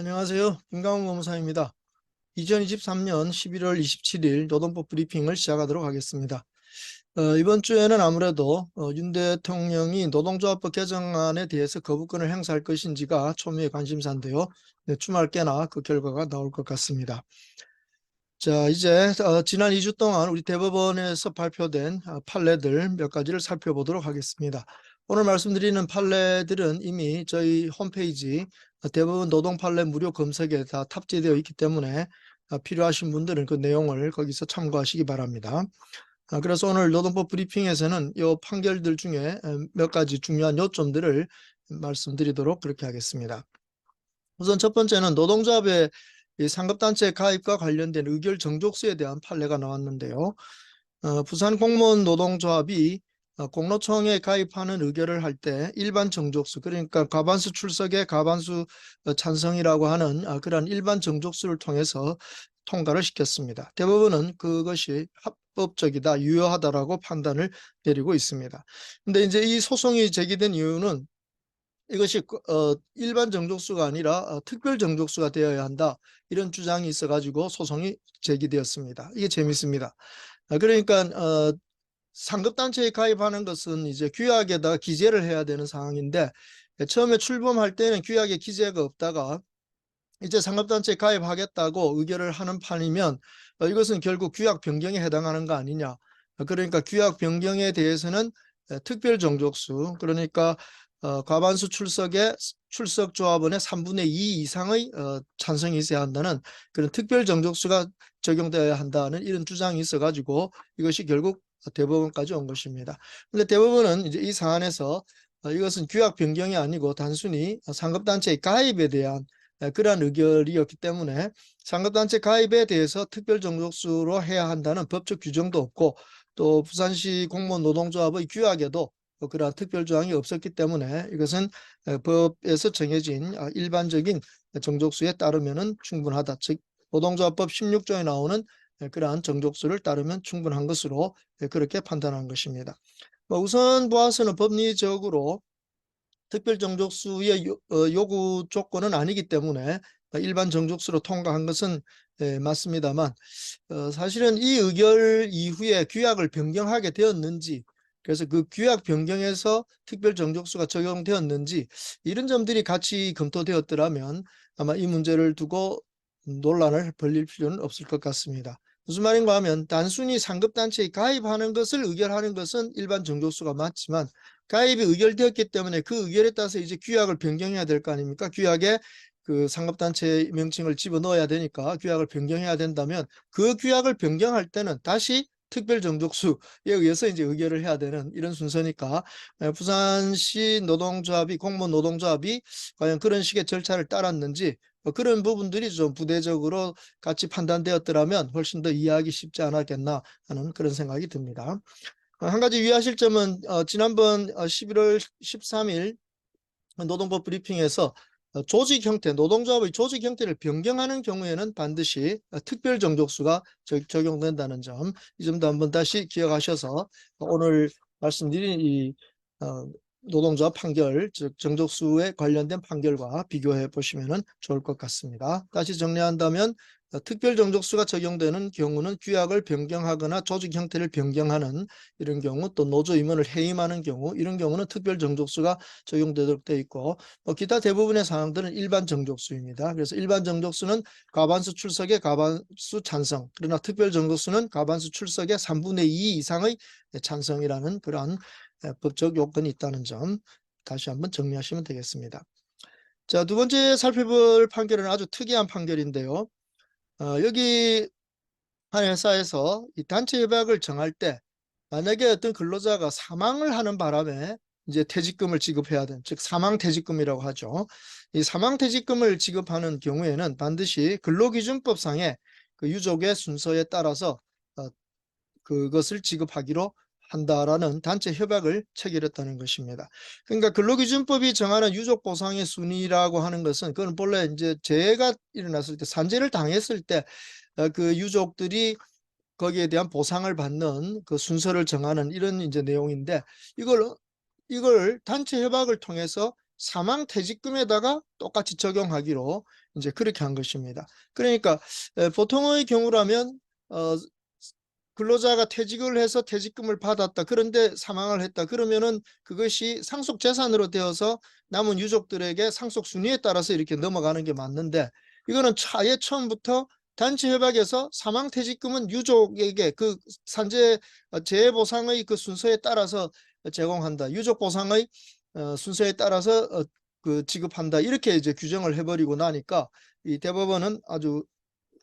안녕하세요. 김강훈 법무사입니다. 2023년 11월 27일 노동법 브리핑을 시작하도록 하겠습니다. 어, 이번 주에는 아무래도 어, 윤 대통령이 노동조합법 개정안에 대해서 거부권을 행사할 것인지가 초미의 관심사인데요. 네, 주말 깨나 그 결과가 나올 것 같습니다. 자, 이제 어, 지난 2주 동안 우리 대법원에서 발표된 어, 판례들 몇 가지를 살펴보도록 하겠습니다. 오늘 말씀드리는 판례들은 이미 저희 홈페이지 어, 대법원 노동 판례 무료 검색에 다 탑재되어 있기 때문에 어, 필요하신 분들은 그 내용을 거기서 참고하시기 바랍니다. 아, 그래서 오늘 노동법 브리핑에서는 이 판결들 중에 어, 몇 가지 중요한 요점들을 말씀드리도록 그렇게 하겠습니다. 우선 첫 번째는 노동조합의 이 상급단체 가입과 관련된 의결 정족수에 대한 판례가 나왔는데요. 어, 부산 공무원 노동조합이 어, 공로청에 가입하는 의결을 할 때 일반 정족수 그러니까 과반수 출석의 과반수 어, 찬성이라고 하는 아, 그런 일반 정족수를 통해서 통과를 시켰습니다. 대법원은 그것이 합법적이다, 유효하다라고 판단을 내리고 있습니다. 근데 이제 이 소송이 제기된 이유는 이것이 그, 어, 일반 정족수가 아니라 어, 특별 정족수가 되어야 한다 이런 주장이 있어가지고 소송이 제기되었습니다. 이게 재밌습니다. 아, 그러니까 어, 상급단체에 가입하는 것은 이제 규약에다가 기재를 해야 되는 상황인데 처음에 출범할 때는 규약에 기재가 없다가 이제 상급단체에 가입하겠다고 의결을 하는 판이면 어, 이것은 결국 규약 변경에 해당하는 거 아니냐. 어, 그러니까 규약 변경에 대해서는 에, 특별 정족수 그러니까 어, 과반수 출석의 출석 조합원의 3분의 2 이상의 어, 찬성이 있어야 한다는 그런 특별 정족수가 적용되어야 한다는 이런 주장이 있어가지고 이것이 결국 대법원까지 온 것입니다. 근데 대법원은 이제 이 사안에서 어, 이것은 규약 변경이 아니고 단순히 상급단체의 가입에 대한 에, 그러한 의결이었기 때문에 상급단체 가입에 대해서 특별 정족수로 해야 한다는 법적 규정도 없고 또 부산시 공무원 노동조합의 규약에도 뭐 그러한 특별 조항이 없었기 때문에 이것은 에, 법에서 정해진 아, 일반적인 정족수에 따르면 충분하다. 즉 노동조합법 16조에 나오는 에, 그러한 정족수를 따르면 충분한 것으로 에, 그렇게 판단한 것입니다. 뭐 우선 보아서는 법리적으로 특별 정족수의 요, 어, 요구 조건은 아니기 때문에 일반 정족수로 통과한 것은 예, 맞습니다만 어, 사실은 이 의결 이후에 규약을 변경하게 되었는지 그래서 그 규약 변경에서 특별 정족수가 적용되었는지 이런 점들이 같이 검토되었더라면 아마 이 문제를 두고 논란을 벌릴 필요는 없을 것 같습니다. 무슨 말인가 하면 단순히 상급단체에 가입하는 것을 의결하는 것은 일반 정족수가 맞지만 가입이 의결되었기 때문에 그 의결에 따라서 이제 규약을 변경해야 될 거 아닙니까? 규약에 그 상급단체 명칭을 집어넣어야 되니까 규약을 변경해야 된다면 그 규약을 변경할 때는 다시 특별 정족수에 의해서 이제 의결을 해야 되는 이런 순서니까 에, 부산시 노동조합이 공무원 노동조합이 과연 그런 식의 절차를 따랐는지 뭐 그런 부분들이 좀 부대적으로 같이 판단되었더라면 훨씬 더 이해하기 쉽지 않았겠나 하는 그런 생각이 듭니다. 어, 한 가지 유의하실 점은 어, 지난번 어, 11월 13일 노동법 브리핑에서 어, 조직 형태, 노동조합의 조직 형태를 변경하는 경우에는 반드시 어, 특별 정족수가 적- 적용된다는 점, 이 점도 한번 다시 기억하셔서 오늘 말씀드린 이 어, 노동조합 판결, 즉 정족수에 관련된 판결과 비교해 보시면 좋을 것 같습니다. 다시 정리한다면 어, 특별 정족수가 적용되는 경우는 규약을 변경하거나 조직 형태를 변경하는 이런 경우 또 노조 임원을 해임하는 경우 이런 경우는 특별 정족수가 적용되도록 되어 있고 뭐 기타 대부분의 사항들은 일반 정족수입니다. 그래서 일반 정족수는 과반수 출석의 과반수 찬성 그러나 특별 정족수는 과반수 출석의 3분의 2 이상의 찬성이라는 그러한 에, 법적 요건이 있다는 점 다시 한번 정리하시면 되겠습니다. 자, 두 번째 살펴볼 판결은 아주 특이한 판결인데요. 어, 여기 한 회사에서 이 단체 협약을 정할 때 만약에 어떤 근로자가 사망을 하는 바람에 이제 퇴직금을 지급해야 되는 즉 사망퇴직금이라고 하죠. 이 사망퇴직금을 지급하는 경우에는 반드시 근로기준법상의 그 유족의 순서에 따라서 어, 그것을 지급하기로 한다라는 단체 협약을 체결했다는 것입니다. 그러니까 근로기준법이 정하는 유족 보상의 순위라고 하는 것은 그건 본래 이제 재해가 일어났을 때 산재를 당했을 때 어, 그 유족들이 거기에 대한 보상을 받는 그 순서를 정하는 이런 이제 내용인데 이걸 이걸 단체 협약을 통해서 사망 퇴직금에다가 똑같이 적용하기로 이제 그렇게 한 것입니다. 그러니까 에, 보통의 경우라면 어, 근로자가 퇴직을 해서 퇴직금을 받았다. 그런데 사망을 했다. 그러면은 그것이 상속 재산으로 되어서 남은 유족들에게 상속 순위에 따라서 이렇게 넘어가는 게 맞는데 이거는 차에 처음부터 단체 협약에서 사망 퇴직금은 유족에게 그 산재 어, 재해 보상의 그 순서에 따라서 제공한다. 유족 보상의 어, 순서에 따라서 어, 그 지급한다. 이렇게 이제 규정을 해버리고 나니까 이 대법원은 아주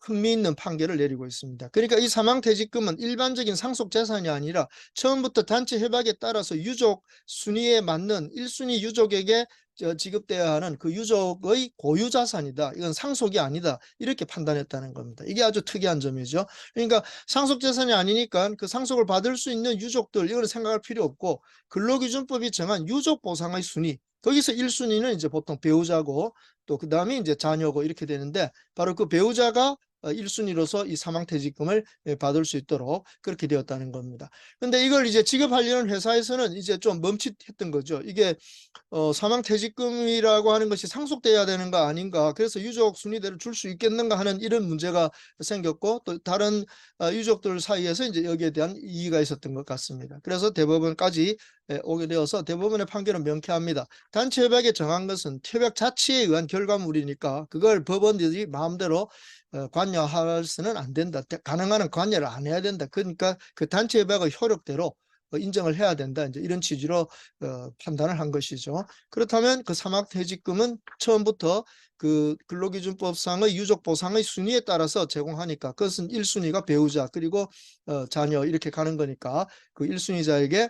흥미있는 판결을 내리고 있습니다. 그러니까 이 사망퇴직금은 일반적인 상속 재산이 아니라 처음부터 단체 협약에 따라서 유족 순위에 맞는 1순위 유족에게 저 지급돼야 하는 그 유족의 고유 자산이다. 이건 상속이 아니다. 이렇게 판단했다는 겁니다. 이게 아주 특이한 점이죠. 그러니까 상속 재산이 아니니까 그 상속을 받을 수 있는 유족들 이거는 생각할 필요 없고 근로기준법이 정한 유족 보상의 순위 거기서 1순위는 이제 보통 배우자고 또 그 다음에 이제 자녀고 이렇게 되는데 바로 그 배우자가 어, 1순위로서 이 사망퇴직금을 예, 받을 수 있도록 그렇게 되었다는 겁니다. 근데 이걸 이제 지급하려는 회사에서는 이제 좀 멈칫했던 거죠. 이게 어, 사망퇴직금이라고 하는 것이 상속돼야 되는 거 아닌가. 그래서 유족 순위대로 줄 수 있겠는가 하는 이런 문제가 생겼고 또 다른 어, 유족들 사이에서 이제 여기에 대한 이의가 있었던 것 같습니다. 그래서 대법원까지 예, 오게 되어서 대법원의 판결은 명쾌합니다. 단체 협약에 정한 것은 협약 자체에 의한 결과물이니까 그걸 법원들이 마음대로 어, 관여할 수는 안 된다. 대- 가능한 한 관여를 안 해야 된다. 그러니까 그 단체 협약의 효력대로 어, 인정을 해야 된다. 이제 이런 취지로 어, 판단을 한 것이죠. 그렇다면 그 사막퇴직금은 처음부터 그 근로기준법상의 유족 보상의 순위에 따라서 제공하니까 그것은 1순위가 배우자 그리고 어, 자녀 이렇게 가는 거니까 그 1순위자에게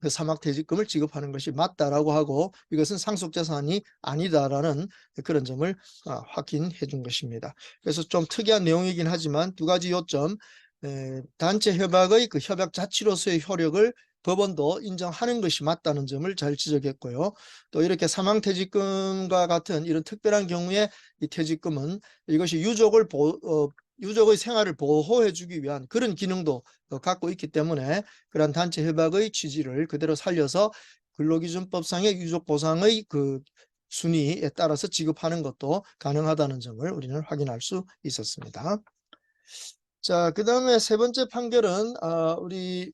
그 사막 퇴직금을 지급하는 것이 맞다라고 하고 이것은 상속재산이 아니다라는 그런 점을 아, 확인해 준 것입니다. 그래서 좀 특이한 내용이긴 하지만 두 가지 요점 에, 단체 협약의 그 협약 자체로서의 효력을 법원도 인정하는 것이 맞다는 점을 잘 지적했고요. 또 이렇게 사망퇴직금과 같은 이런 특별한 경우에 이 퇴직금은 이것이 유족을 보, 어, 유족의 생활을 보호해주기 위한 그런 기능도 어, 갖고 있기 때문에 그러한 단체 협약의 취지를 그대로 살려서 근로기준법상의 유족 보상의 그 순위에 따라서 지급하는 것도 가능하다는 점을 우리는 확인할 수 있었습니다. 자, 그 다음에 세 번째 판결은 아, 우리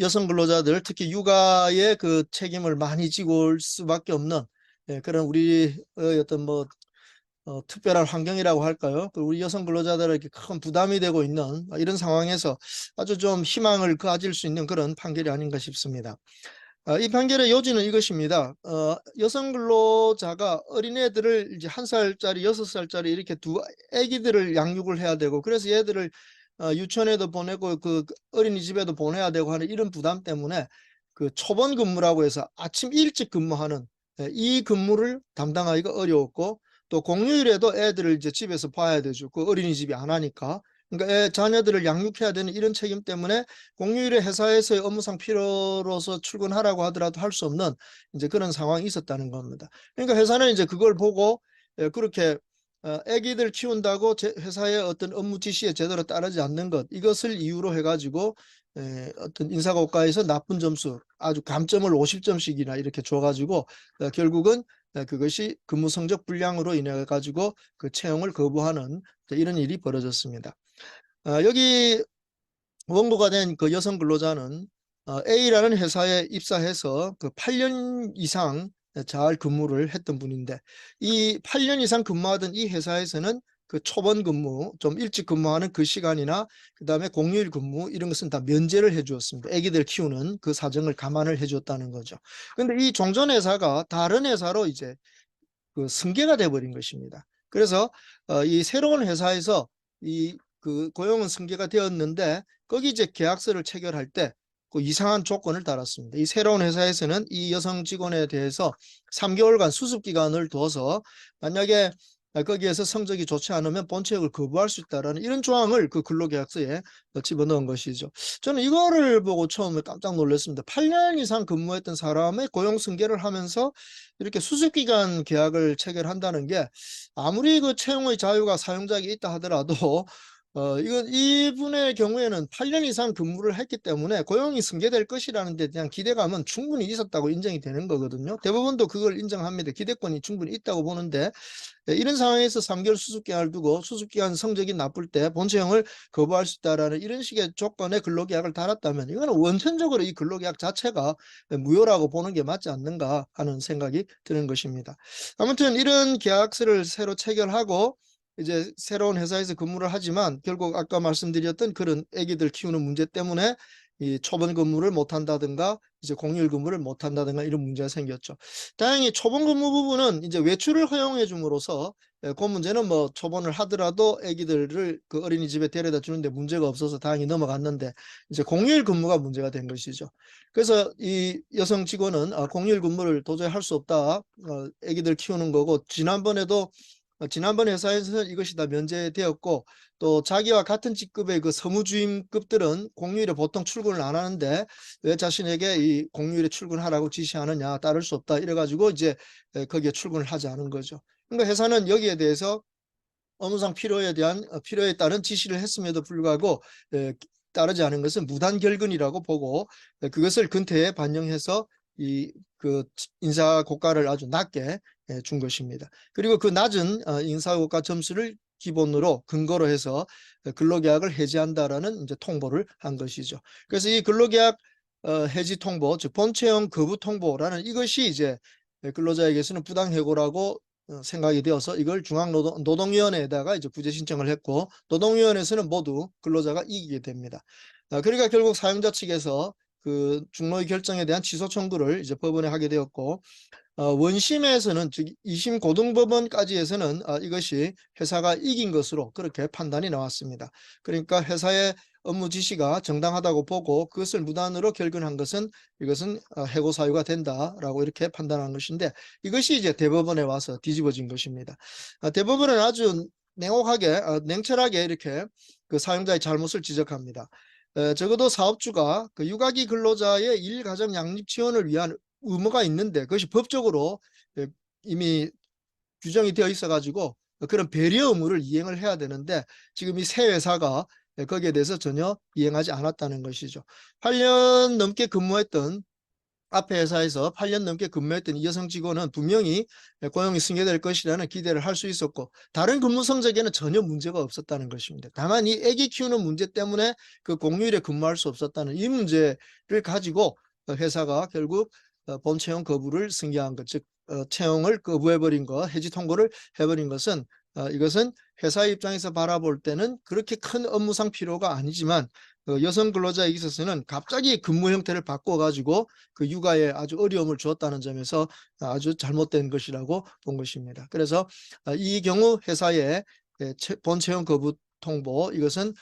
여성 근로자들 특히 육아의 그 책임을 많이 지고 올 수밖에 없는 예, 그런 우리의 어떤 뭐 어, 특별한 환경이라고 할까요? 그 우리 여성 근로자들에게 큰 부담이 되고 있는 이런 상황에서 아주 좀 희망을 가질 수 있는 그런 판결이 아닌가 싶습니다. 어, 이 판결의 요지는 이것입니다. 어, 여성 근로자가 어린애들을 이제 한 살짜리, 여섯 살짜리 이렇게 두 아기들을 양육을 해야 되고 그래서 얘들을 어, 유치원에도 보내고 그 어린이집에도 보내야 되고 하는 이런 부담 때문에 그 초본 근무라고 해서 아침 일찍 근무하는 예, 이 근무를 담당하기가 어려웠고 또 공휴일에도 애들을 이제 집에서 봐야 되죠. 그 어린이집이 안 하니까. 그러니까 애, 자녀들을 양육해야 되는 이런 책임 때문에 공휴일에 회사에서의 업무상 필요로서 출근하라고 하더라도 할 수 없는 이제 그런 상황이 있었다는 겁니다. 그러니까 회사는 이제 그걸 보고 예, 그렇게 어, 애기들 키운다고 제 회사의 어떤 업무 지시에 제대로 따르지 않는 것 이것을 이유로 해가지고 에, 어떤 인사고과에서 나쁜 점수 아주 감점을 50점씩이나 이렇게 줘가지고 어, 결국은 어, 그것이 근무 성적 불량으로 인해 가지고 그 채용을 거부하는 이런 일이 벌어졌습니다. 어, 여기 원고가 된 그 여성 근로자는 어, A라는 회사에 입사해서 그 8년 이상 잘 근무를 했던 분인데 이 8년 이상 근무하던 이 회사에서는 그 초본 근무 좀 일찍 근무하는 그 시간이나 그 다음에 공휴일 근무 이런 것은 다 면제를 해 주었습니다. 아기들 키우는 그 사정을 감안을 해 줬다는 거죠. 근데 이 종전 회사가 다른 회사로 이제 그 승계가 돼 버린 것입니다. 그래서 어, 이 새로운 회사에서 이 그 고용은 승계가 되었는데 거기 이제 계약서를 체결할 때 그 이상한 조건을 달았습니다. 이 새로운 회사에서는 이 여성 직원에 대해서 3개월간 수습 기간을 둬서 만약에 거기에서 성적이 좋지 않으면 본체역을 거부할 수 있다라는 이런 조항을 그 근로계약서에 집어넣은 것이죠. 저는 이거를 보고 처음에 깜짝 놀랐습니다. 8년 이상 근무했던 사람의 고용 승계를 하면서 이렇게 수습기간 계약을 체결한다는 게 아무리 그 채용의 자유가 사용자에게 있다 하더라도 어, 이건 이분의 경우에는 8년 이상 근무를 했기 때문에 고용이 승계될 것이라는 데 대한 기대감은 충분히 있었다고 인정이 되는 거거든요. 대법원도 그걸 인정합니다. 기대권이 충분히 있다고 보는데 예, 이런 상황에서 3개월 수습기간을 두고 수습기간 성적이 나쁠 때 본체형을 거부할 수 있다라는 이런 식의 조건의 근로계약을 달았다면 이거는 원천적으로 이 근로계약 자체가 무효라고 보는 게 맞지 않는가 하는 생각이 드는 것입니다. 아무튼 이런 계약서를 새로 체결하고 이제 새로운 회사에서 근무를 하지만 결국 아까 말씀드렸던 그런 아기들 키우는 문제 때문에 이 초본 근무를 못 한다든가 이제 공휴일 근무를 못 한다든가 이런 문제가 생겼죠. 다행히 초본 근무 부분은 이제 외출을 허용해 줌으로써 예, 그 문제는 뭐 초본을 하더라도 아기들을 그 어린이집에 데려다 주는데 문제가 없어서 다행히 넘어갔는데 이제 공휴일 근무가 문제가 된 것이죠. 그래서 이 여성 직원은 아, 공휴일 근무를 도저히 할 수 없다. 어, 아기들 키우는 거고 지난번에도 어, 지난번 회사에서는 이것이 다 면제되었고 또 자기와 같은 직급의 그 서무주임급들은 공휴일에 보통 출근을 안 하는데 왜 자신에게 이 공휴일에 출근하라고 지시하느냐 따를 수 없다 이래가지고 이제 에, 거기에 출근을 하지 않은 거죠. 그러니까 회사는 여기에 대해서 업무상 필요에 대한 어, 필요에 따른 지시를 했음에도 불구하고 에, 따르지 않은 것은 무단 결근이라고 보고 에, 그것을 근태에 반영해서 이 그 인사 고가를 아주 낮게 예, 준 것입니다. 그리고 그 낮은 어, 인사고가 점수를 기본으로 근거로 해서 근로계약을 해지한다라는 이제 통보를 한 것이죠. 그래서 이 근로계약 어, 해지 통보, 즉 본체형 거부 통보라는 이것이 이제 근로자에게서는 부당해고라고 어, 생각이 되어서 이걸 중앙노동위원회에다가 이제 구제 신청을 했고 노동위원회에서는 모두 근로자가 이기게 됩니다. 아, 그러니까 결국 사용자 측에서 그 중노의 결정에 대한 취소 청구를 이제 법원에 하게 되었고 어, 원심에서는 즉 2심 고등법원까지에서는 어, 이것이 회사가 이긴 것으로 그렇게 판단이 나왔습니다. 그러니까 회사의 업무 지시가 정당하다고 보고 그것을 무단으로 결근한 것은 이것은 어, 해고 사유가 된다라고 이렇게 판단한 것인데 이것이 이제 대법원에 와서 뒤집어진 것입니다. 어, 대법원은 아주 냉혹하게 어, 냉철하게 이렇게 그 사용자의 잘못을 지적합니다. 에, 적어도 사업주가 그 육아기 근로자의 일가정 양립 지원을 위한 의무가 있는데 그것이 법적으로 예, 이미 규정이 되어 있어 가지고 그런 배려 의무를 이행을 해야 되는데 지금 이 새 회사가 예, 거기에 대해서 전혀 이행하지 않았다는 것이죠. 8년 넘게 근무했던 앞에 회사에서 8년 넘게 근무했던 이 여성 직원은 분명히 고용이 승계될 것이라는 기대를 할 수 있었고 다른 근무 성적에는 전혀 문제가 없었다는 것입니다. 다만 이 아기 키우는 문제 때문에 그 공휴일에 근무할 수 없었다는 이 문제를 가지고 회사가 결국 어, 본 채용 거부를 승계한 것, 즉 어, 채용을 거부해버린 것, 해지 통보를 해버린 것은 어, 이것은 회사 입장에서 바라볼 때는 그렇게 큰 업무상 필요가 아니지만 그 여성 근로자에 있어서는 갑자기 근무 형태를 바꿔가지고 그 육아에 아주 어려움을 주었다는 점에서 아주 잘못된 것이라고 본 것입니다. 그래서 이 경우 회사의 본 채용 거부 통보 이것은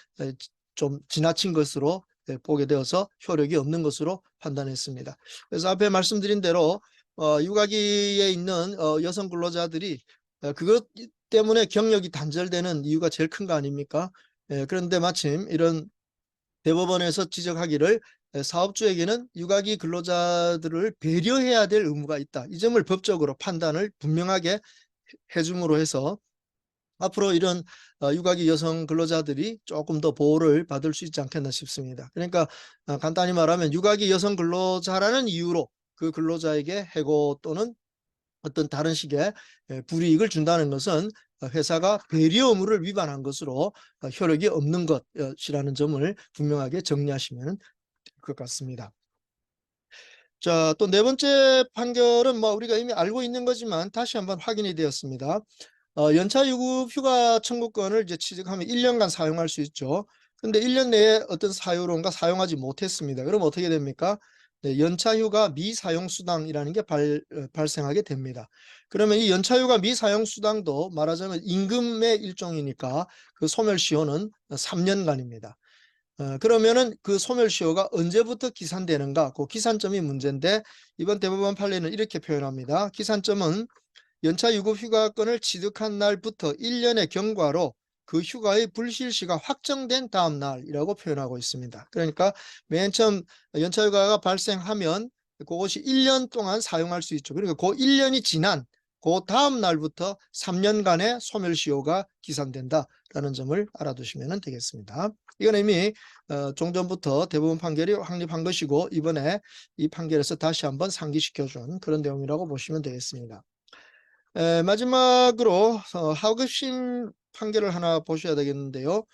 좀 지나친 것으로 예, 보게 되어서 효력이 없는 것으로 판단했습니다. 그래서 앞에 말씀드린 대로 어, 육아기에 있는 어, 여성 근로자들이 어, 그것 때문에 경력이 단절되는 이유가 제일 큰 거 아닙니까? 예, 그런데 마침 이런 대법원에서 지적하기를 예, 사업주에게는 육아기 근로자들을 배려해야 될 의무가 있다. 이 점을 법적으로 판단을 분명하게 해줌으로 해서 앞으로 이런 어, 육아기 여성 근로자들이 조금 더 보호를 받을 수 있지 않겠나 싶습니다. 그러니까 어, 간단히 말하면 육아기 여성 근로자라는 이유로 그 근로자에게 해고 또는 어떤 다른 식의 예, 불이익을 준다는 것은 회사가 배려 의무를 위반한 것으로 어, 효력이 없는 것이라는 점을 분명하게 정리하시면 될 것 같습니다. 자, 또 네 번째 판결은 뭐 우리가 이미 알고 있는 거지만 다시 한번 확인이 되었습니다. 어, 연차 유급 휴가 청구권을 이제 취득하면 1년간 사용할 수 있죠. 근데 1년 내에 어떤 사유로인가 사용하지 못했습니다. 그럼 어떻게 됩니까? 네, 연차 휴가 미사용 수당이라는 게 발, 어, 발생하게 됩니다. 그러면 이 연차 휴가 미사용 수당도 말하자면 임금의 일종이니까 그 소멸시효는 3년간입니다. 어, 그러면은 그 소멸시효가 언제부터 기산되는가? 그 기산점이 문제인데 이번 대법원 판례는 이렇게 표현합니다. 기산점은 연차 유급 휴가권을 취득한 날부터 1년의 경과로 그 휴가의 불실시가 확정된 다음 날이라고 표현하고 있습니다. 그러니까 맨 처음 연차 휴가가 발생하면 그것이 1년 동안 사용할 수 있죠. 그러니까 그 1년이 지난 그 다음 날부터 3년간의 소멸시효가 기산된다라는 점을 알아두시면 되겠습니다. 이건 이미 어, 종전부터 대부분 판결이 확립한 것이고 이번에 이 판결에서 다시 한번 상기시켜준 그런 내용이라고 보시면 되겠습니다. 에, 마지막으로 어, 하급심 판결을 하나 보셔야 되겠는데요.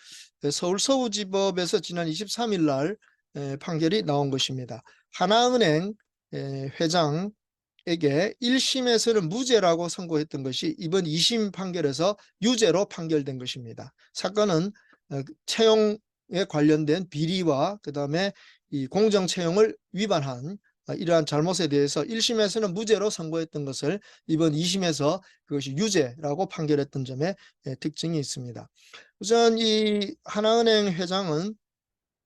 에, 서울 서우지법에서 지난 23일 날 에, 판결이 나온 것입니다. 하나은행 에, 회장에게 1심에서는 무죄라고 선고했던 것이 이번 2심 판결에서 유죄로 판결된 것입니다. 사건은 어, 채용에 관련된 비리와 그 다음에 이 공정 채용을 위반한 어, 이러한 잘못에 대해서 1심에서는 무죄로 선고했던 것을 이번 2심에서 그것이 유죄라고 판결했던 점에 예, 특징이 있습니다. 우선 이 하나은행 회장은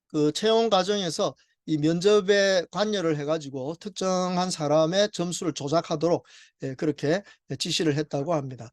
그 채용 과정에서 이 면접에 관여를 해가지고 특정한 사람의 점수를 조작하도록 예, 그렇게 지시를 했다고 합니다.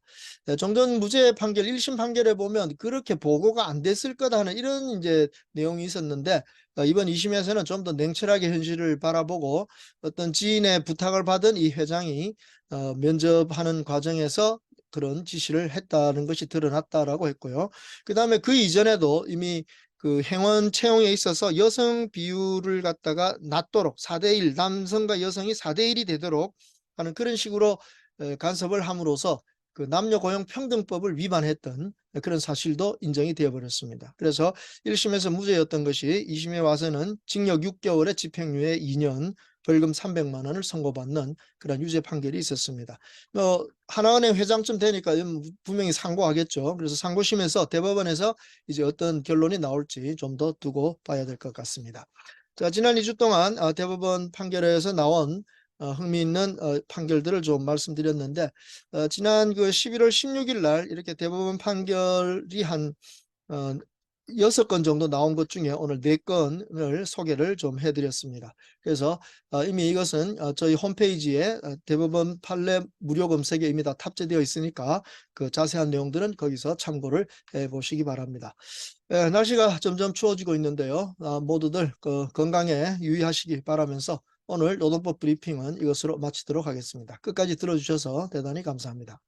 예, 종전 무죄 판결 1심 판결에 보면 그렇게 보고가 안 됐을 거다 하는 이런 이제 내용이 있었는데 어, 이번 2심에서는 좀 더 냉철하게 현실을 바라보고 어떤 지인의 부탁을 받은 이 회장이 어, 면접하는 과정에서 그런 지시를 했다는 것이 드러났다라고 했고요. 그 다음에 그 이전에도 이미 그 행원 채용에 있어서 여성 비율을 갖다가 낮도록 4대1 남성과 여성이 4대1이 되도록 하는 그런 식으로 에, 간섭을 함으로써 그 남녀 고용 평등법을 위반했던 그런 사실도 인정이 되어 버렸습니다. 그래서 1심에서 무죄였던 것이 2심에 와서는 징역 6개월에 집행유예 2년 벌금 300만 원을 선고받는 그런 유죄 판결이 있었습니다. 어, 하나은행 회장쯤 되니까 분명히 상고하겠죠. 그래서 상고심에서 대법원에서 이제 어떤 결론이 나올지 좀 더 두고 봐야 될 것 같습니다. 자, 지난 2주 동안 어, 대법원 판결에서 나온 어, 흥미있는 어, 판결들을 좀 말씀드렸는데 어, 지난 그 11월 16일 날 이렇게 대법원 판결이 한 어, 여섯 건 정도 나온 것 중에 오늘 네 건을 소개를 좀 해드렸습니다. 그래서 어, 이미 이것은 어, 저희 홈페이지에 어, 대법원 판례 무료 검색에 이미 다 탑재되어 있으니까 그 자세한 내용들은 거기서 참고를 해 보시기 바랍니다. 예, 날씨가 점점 추워지고 있는데요. 아, 모두들 그 건강에 유의하시기 바라면서 오늘 노동법 브리핑은 이것으로 마치도록 하겠습니다. 끝까지 들어주셔서 대단히 감사합니다.